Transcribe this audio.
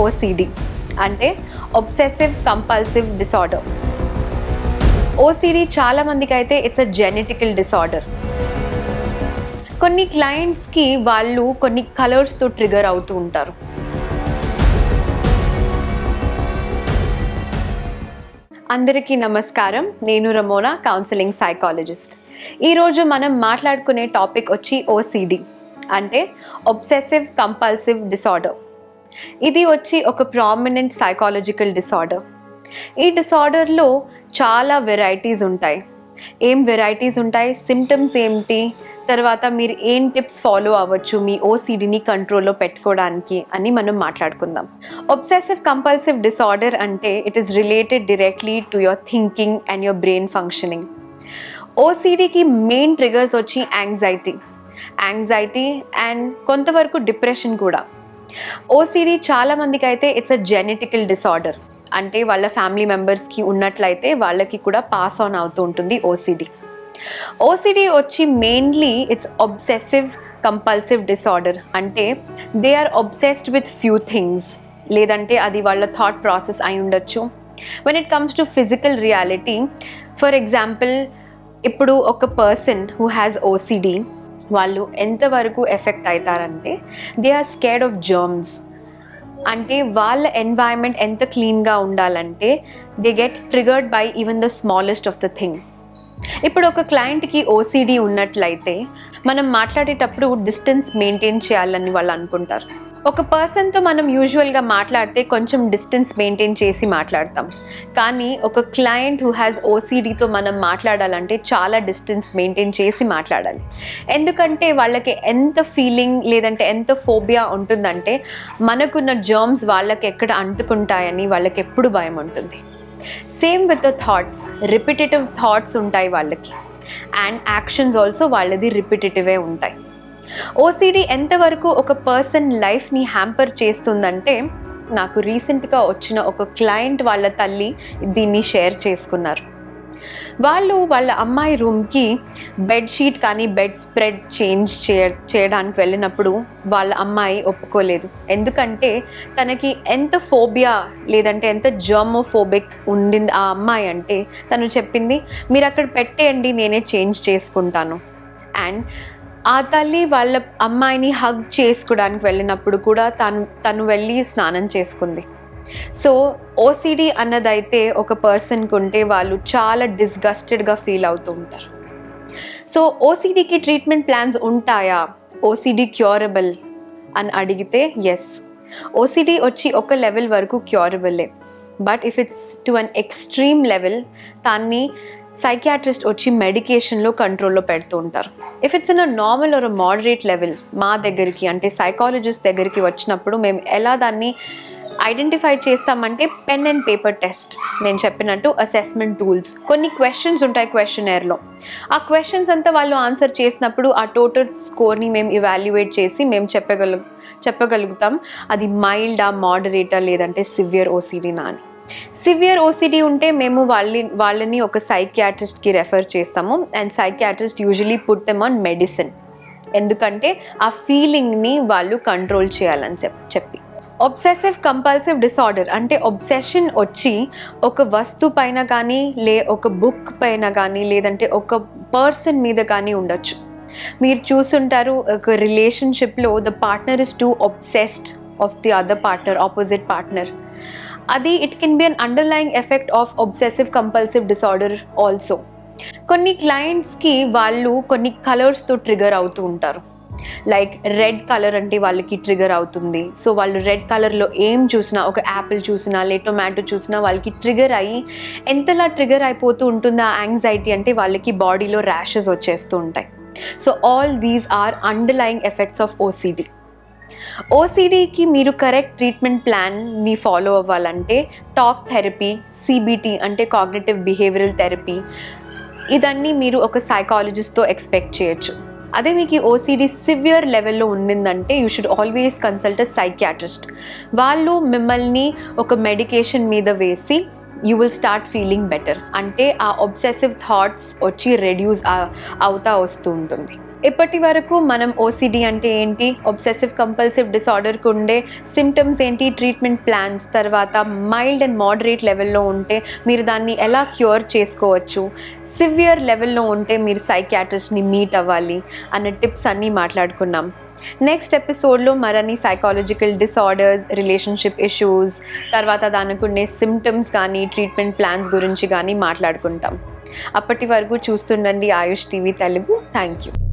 OCD అంటే obsessive compulsive disorder OCD చాలామందికి అయితే ఇట్స్ అ జెనెటికల్ డిసార్డర్ కొన్ని క్లయింట్స్కి వాళ్ళు కొన్ని కలర్స్తో ట్రిగర్ అవుతూ ఉంటారు. అందరికీ నమస్కారం. నేను రమోనా కౌన్సిలింగ్ సైకాలజిస్ట్ ఈరోజు మనం మాట్లాడుకునే టాపిక్ వచ్చి ఓసిడి అంటే ఒబ్సెసివ్ కంపల్సివ్ డిసార్డర్ ఇది వచ్చి ఒక ప్రామినెంట్ సైకాలజికల్ డిసార్డర్ ఈ డిసార్డర్లో చాలా వెరైటీస్ ఉంటాయి. ఏం వెరైటీస్ ఉంటాయి? సిమ్టమ్స్ ఏంటి తర్వాత మీరు ఏం టిప్స్ ఫాలో అవ్వచ్చు మీ ఓసీడీని కంట్రోల్లో పెట్టుకోవడానికి అని మనం మాట్లాడుకుందాం. ఒబ్సెసివ్ కంపల్సివ్ డిసార్డర్ అంటే it is related directly to your thinking and your brain functioning ఓసీడీకి main triggers వచ్చి యాంగ్జైటీ యాంగ్జైటీ అండ్ కొంతవరకు డిప్రెషన్ కూడా. ఓసిడి చాలా మందికి అయితే ఇట్స్ అ జెనెటికల్ డిసార్డర్ అంటే వాళ్ళ ఫ్యామిలీ మెంబర్స్కి ఉన్నట్లయితే వాళ్ళకి కూడా పాస్ ఆన్ అవుతూ ఉంటుంది ఓసిడి ఓసిడి వచ్చి mainly it's obsessive compulsive disorder అంటే they are obsessed with few things లేదంటే అది వాళ్ళ థాట్ ప్రాసెస్ అయి ఉండొచ్చు. When it comes to physical reality for example ఇప్పుడు ఒక పర్సన్ హూ హ్యాస్ ఓసిడీ వాళ్ళు ఎంతవరకు effect అవుతారంటే they are scared of germs. అంటే వాళ్ళ ఎన్వైరన్మెంట్ ఎంత క్లీన్గా ఉండాలంటే they get triggered by even the smallest of the thing. ఇప్పుడు ఒక క్లయింట్కి ఓసీడీ ఉన్నట్లయితే మనం మాట్లాడేటప్పుడు డిస్టెన్స్ మెయింటైన్ చేయాలని వాళ్ళు అనుకుంటారు. ఒక పర్సన్తో మనం యూజువల్గా మాట్లాడితే కొంచెం డిస్టెన్స్ మెయింటైన్ చేసి మాట్లాడతాం. కానీ ఒక క్లయింట్ హూ హ్యాస్ ఓసీడీతో మనం మాట్లాడాలంటే చాలా డిస్టెన్స్ మెయింటైన్ చేసి మాట్లాడాలి. ఎందుకంటే వాళ్ళకి ఎంత ఫీలింగ్ లేదంటే ఎంత ఫోబియా ఉంటుందంటే మనకున్న జర్మ్స్ వాళ్ళకి ఎక్కడ అంటుకుంటాయని వాళ్ళకి ఎప్పుడు భయం ఉంటుంది. Same with the thoughts repetitive thoughts ఉంటాయి వాళ్ళకి. అండ్ యాక్షన్స్ ఆల్సో వాళ్ళది రిపిటేటివే ఉంటాయి. ఓసిడి ఎంతవరకు ఒక పర్సన్ లైఫ్ని హ్యాంపర్ చేస్తుందంటే నాకు రీసెంట్గా వచ్చిన ఒక క్లయింట్ వాళ్ళ తల్లి దీన్ని షేర్ చేసుకున్నారు. వాళ్ళు వాళ్ళ అమ్మాయి రూమ్కి బెడ్షీట్ కానీ బెడ్ స్ప్రెడ్ చేంజ్ చేయ చేయడానికి వెళ్ళినప్పుడు వాళ్ళ అమ్మాయి ఒప్పుకోలేదు. ఎందుకంటే తనకి ఎంత ఫోబియా లేదంటే ఎంత జర్మోఫోబిక్ ఉండింది ఆ అమ్మాయి అంటే తను చెప్పింది మీరు అక్కడ పెట్టేయండి నేనే చేంజ్ చేసుకుంటాను. అండ్ ఆ తల్లి వాళ్ళ అమ్మాయిని హగ్ చేసుకోవడానికి వెళ్ళినప్పుడు కూడా తను తను వెళ్ళి స్నానం చేసుకుంది. సో ఓసిడి అన్నదైతే ఒక పర్సన్కి ఉంటే వాళ్ళు చాలా డిస్గస్టెడ్గా ఫీల్ అవుతూ ఉంటారు. సో ఓసిడికి ట్రీట్మెంట్ ప్లాన్స్ ఉంటాయా? ఓసిడి క్యూరబుల్ అని అడిగితే ఎస్ ఓసిడి వచ్చి ఒక లెవెల్ వరకు క్యూరబులే but if it's to an extreme level దాన్ని సైకియాట్రిస్ట్ వచ్చి మెడికేషన్లో కంట్రోల్లో పెడుతూ ఉంటారు. If it's in a normal or moderate level మా దగ్గరికి అంటే సైకాలజిస్ట్ దగ్గరికి వచ్చినప్పుడు మేము ఎలా దాన్ని ఐడెంటిఫై చేస్తామంటే పెన్ అండ్ పేపర్ టెస్ట్ నేను చెప్పినట్టు అసెస్మెంట్ టూల్స్ కొన్ని క్వశ్చన్స్ ఉంటాయి క్వశ్చన్ ఎయిర్లో ఆ క్వశ్చన్స్ అంతా వాళ్ళు ఆన్సర్ చేసినప్పుడు ఆ టోటల్ స్కోర్ని మేము ఇవాల్యుయేట్ చేసి మేము చెప్పగల చెప్పగలుగుతాం. అది మైల్డా మోడరేటా లేదంటే సివియర్ ఓసిడీనా అని. సివియర్ ఓసిడి ఉంటే మేము వాళ్ళని వాళ్ళని ఒక సైకియాట్రిస్ట్కి రెఫర్ చేస్తాము. And psychiatrist usually put them on medicine ఎందుకంటే ఆ ఫీలింగ్ని వాళ్ళు కంట్రోల్ చేయాలని చెప్ చెప్పి. ఒబ్సెసివ్ కంపల్సివ్ డిసార్డర్ అంటే ఒబ్సెషన్ వచ్చి ఒక వస్తు పైన కానీ లే ఒక బుక్ పైన కానీ లేదంటే ఒక పర్సన్ మీద కానీ ఉండొచ్చు. మీరు చూస్తుంటారు ఒక రిలేషన్షిప్లో the partner is too obsessed of the other partner opposite partner అది it can be an underlying effect of obsessive compulsive disorder also కొన్ని క్లయింట్స్కి వాళ్ళు కొన్ని కలర్స్తో ట్రిగర్ అవుతూ ఉంటారు. లైక్ రెడ్ కలర్ అంటే వాళ్ళకి ట్రిగర్ అవుతుంది. సో వాళ్ళు రెడ్ కలర్లో ఏం చూసినా ఒక యాపిల్ చూసినా లే టొమాటో చూసినా వాళ్ళకి ట్రిగర్ అయ్యి ఎంతలా ట్రిగర్ అయిపోతూ ఉంటుందో ఆ యాంగ్జైటీ అంటే వాళ్ళకి బాడీలో ర్యాషెస్ వచ్చేస్తూ ఉంటాయి. So all these are underlying effects of OCD ఓసిడీకి మీరు కరెక్ట్ ట్రీట్మెంట్ ప్లాన్ మీ ఫాలో అవ్వాలంటే టాక్ థెరపీ సీబీటీ అంటే కాగ్నేటివ్ బిహేవియరల్ థెరపీ ఇదన్నీ మీరు ఒక సైకాలజిస్ట్తో ఎక్స్పెక్ట్ చేయొచ్చు. అదే మీకు ఓసిడి సివియర్ లెవెల్లో ఉండిందంటే you should always consult a psychiatrist వాళ్ళు మిమ్మల్ని ఒక మెడికేషన్ మీద వేసి you will start feeling better అంటే ఆ ఒబ్సెసివ్ థాట్స్ వచ్చి రెడ్యూస్ అవుతా వస్తూ ఉంటుంది. ఇప్పటి వరకు మనం ఓసిడి అంటే ఏంటి? ఒబ్సెసివ్ కంపల్సివ్ డిసార్డర్కి ఉండే సిమ్టమ్స్ ఏంటి? ట్రీట్మెంట్ ప్లాన్స్ తర్వాత మైల్డ్ అండ్ మోడరేట్ లెవెల్లో ఉంటే మీరు దాన్ని ఎలా క్యూర్ చేసుకోవచ్చు? సివియర్ లెవెల్లో ఉంటే మీరు సైకాట్రిస్ట్ని మీట్ అవ్వాలి అన్న టిప్స్ అన్నీ మాట్లాడుకున్నాం. నెక్స్ట్ ఎపిసోడ్లో మరన్ని సైకాలజికల్ డిసార్డర్స్ రిలేషన్షిప్ ఇష్యూస్ తర్వాత దానికి ఉండే సిమ్టమ్స్ కానీ ట్రీట్మెంట్ ప్లాన్స్ గురించి కానీ మాట్లాడుకుంటాం. అప్పటి వరకు చూస్తుండండి Ayush TV Telugu. Thank you